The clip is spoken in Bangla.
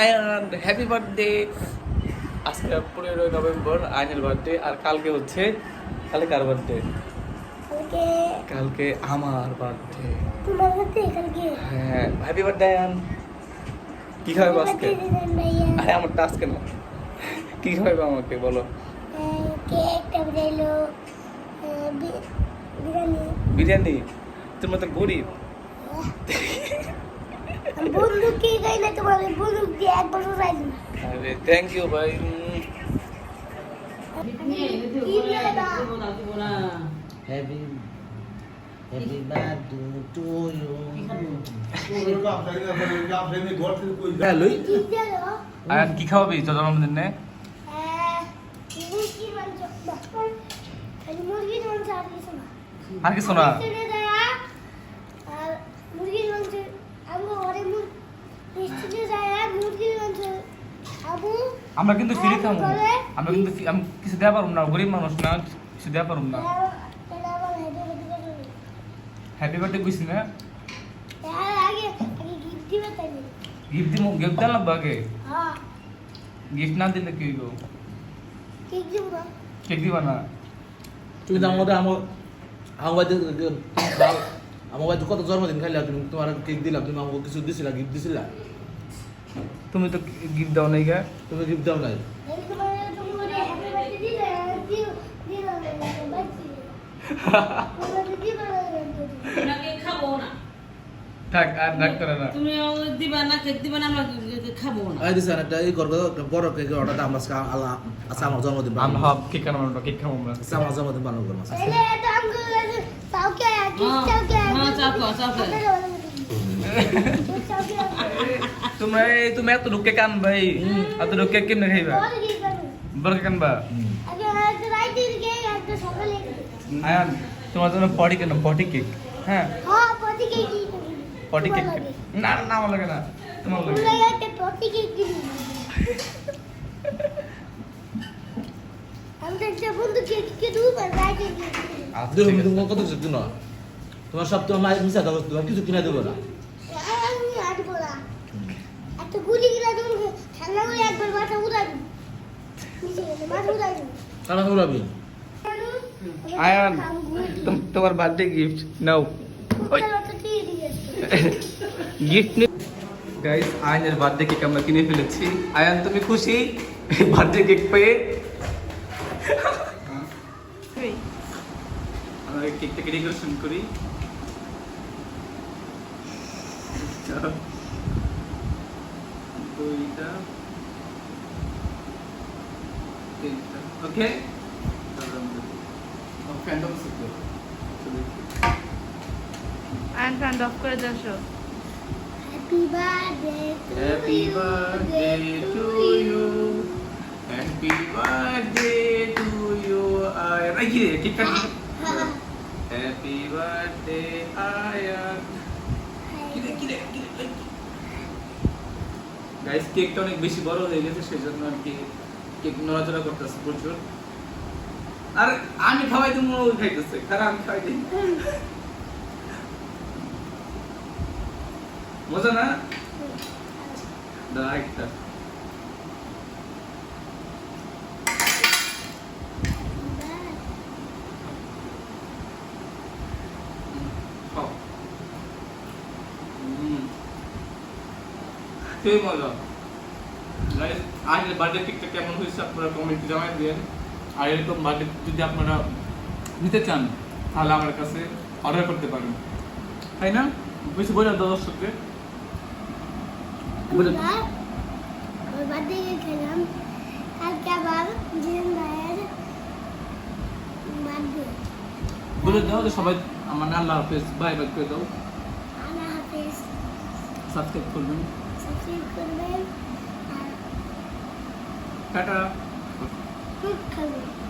আয়ান হ্যাপি বার্থডে আজকে পনেরোই নভেম্বর আয়নের বার্থডে আর কালকে হচ্ছে কালকে কার বার্থডে কালকে আমার বার্থডে তোমার হাতে কালকে? হ্যাঁ হ্যাপি বার্থডে আয়ান। কি খাবে আজকে? আরে আমার টাস্ক কেন কি খাবে আমাকে বলো? কেক তারপরে এলো বিরিয়ানি। বিরিয়ানি? তুমি তো গরিব। বন্দুক কে গাই না তোমার বন্দুক দিয়ে এক বছর রাইল আরে থ্যাংক ইউ ভাই। উম, কি লেবা Happy Happy birthday to কি কি খাওয়াবি? তোর জন্মদিনে মাংস। আর কিছু না। আমরা কিন্তু ফ্রি থাকব আমরা কিন্তু আমি কিছু দেওয়া পারব না গরিব মানুষ না কিছু দেওয়া পারব না হ্যাপি বার্থডে কইছি না তার আগে আগে গিফট দিবে গিফট দিব গিফট দেওয়া লাগবে আগে হ্যাঁ গিফট না দিলে কি হইব কেক দিব না কেক দিবা না তুমি তো আমাদের আমার আমার আমার কত জন্মদিন খাইলা তুমি তোমার কেক দিলাম তুমি আমাকে কিছু দিছিলা গিফট দিছিলা তুমি তো গিফট দাও নাই গা। তুমি গিফট দাও নাই? থাক আর রাগ করে না। তুমি দিবা না কেক দিবা না আমরা খাব না। আই দিছেন একটা এই করব একটা বড় কেক অর্ডার আমরা আজকে আল্লাহ আচ্ছা আমার জন্মদিন আমরা পালন কেক খাব আমরা কেক খাব আমরা আচ্ছা আমার জন্মদিন পালন করব আজকে। এলে তো আমগো চাওকে গিফট চাওকে হ্যাঁ তোমরা এই তুমি এত ঢুকে কান ভাই এত ঢুকে কেমনে খাইবা? বড় কেক আনবা হুম। আয়ান তোমার জন্য পটি কেন? পটি কেক হ্যাঁ? পটি কেক না না আমার লাগে না। তোমার লাগে। আচ্ছা। কত কিছু কিনো তোমার সব তোমার মায়ের মিশা দাও তোমার কিছু কিনে দেবো না। একটা গুলি গিলা তুমি ঠান্ডা করে একবার মাথা উড়াবি মাথা উড়াবি কারণ উড়াবি আয়ান তোমার বার্থডে গিফট নাও। গিফট নে গাইস আয়নের বার্থডে কেক আমরা কিনে ফেলেছি। আয়ান তুমি খুশি? বার্থডে কেক পেয়ে? আমরা কেকটাকে ডেকোরেশন করি। চলো। দুইটা তিনটা okay fandom super Ayan fan off করে যাসো happy birthday Happy birthday to you. Happy birthday to you. Ayan. Ay, gini. Keep ka. Happy birthday, Ayan. Gini, gini, gini. ay. Guys, কেকটা অনেক বেশি বড় হয়ে গেছে সেই জন্য আর কি কেক নড়াচড়া করতেছে প্রচুর। আর আমি খাওয়াই তো মনে খাইতেছে খারাপ আমি খাওয়াই দিই। মজা না? একটা। সেই মজা। বার্থডে কেকটা কেমন হয়েছে আপনারা কমেন্টে জানাই দিন আর এরকম বার্থডে যদি আপনারা নিতে চান তাহলে আমার কাছে অর্ডার করতে পারেন। তাই না? বেশি বোঝা দর্শকদের। বলে দাও। যে সবাই আমার আল্লাহ হাফেজ। বাই বাই করে দাও। সাবস্ক্রাইব করবেন। সাবস্ক্রাইব করবেন টাটা খুব খাবেন